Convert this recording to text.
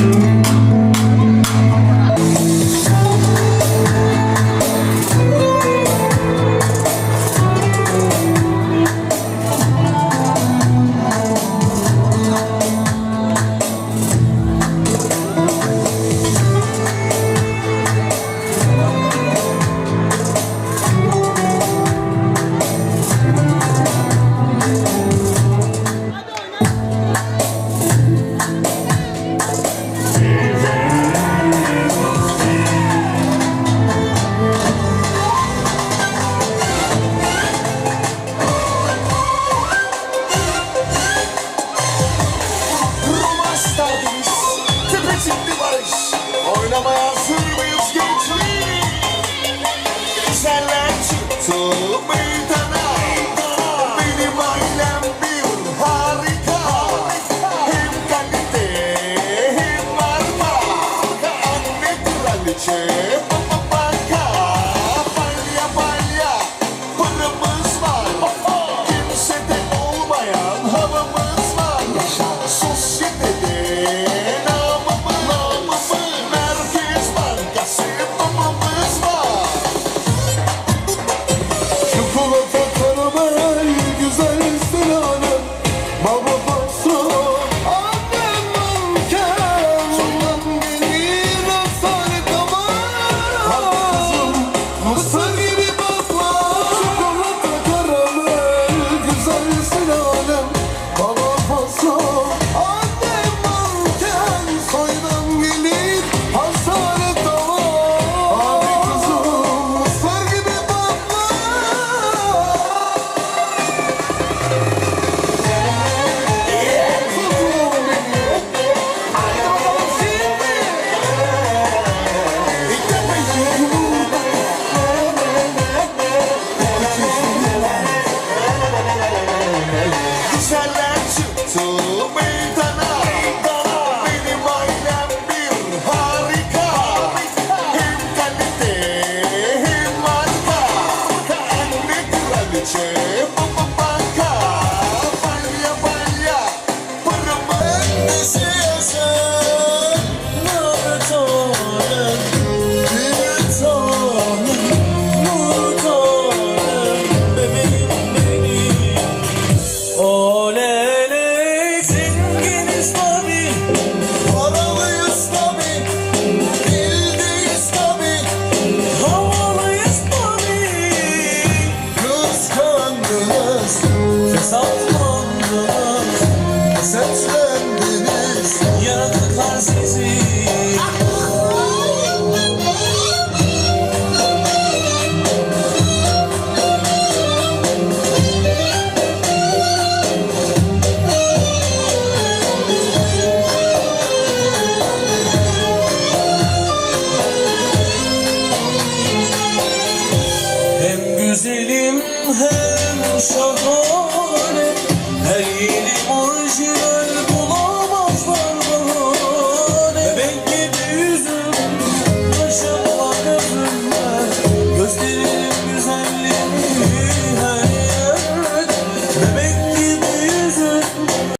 you. Chip. chance. güzelim hem şahane. Her yerim orijinal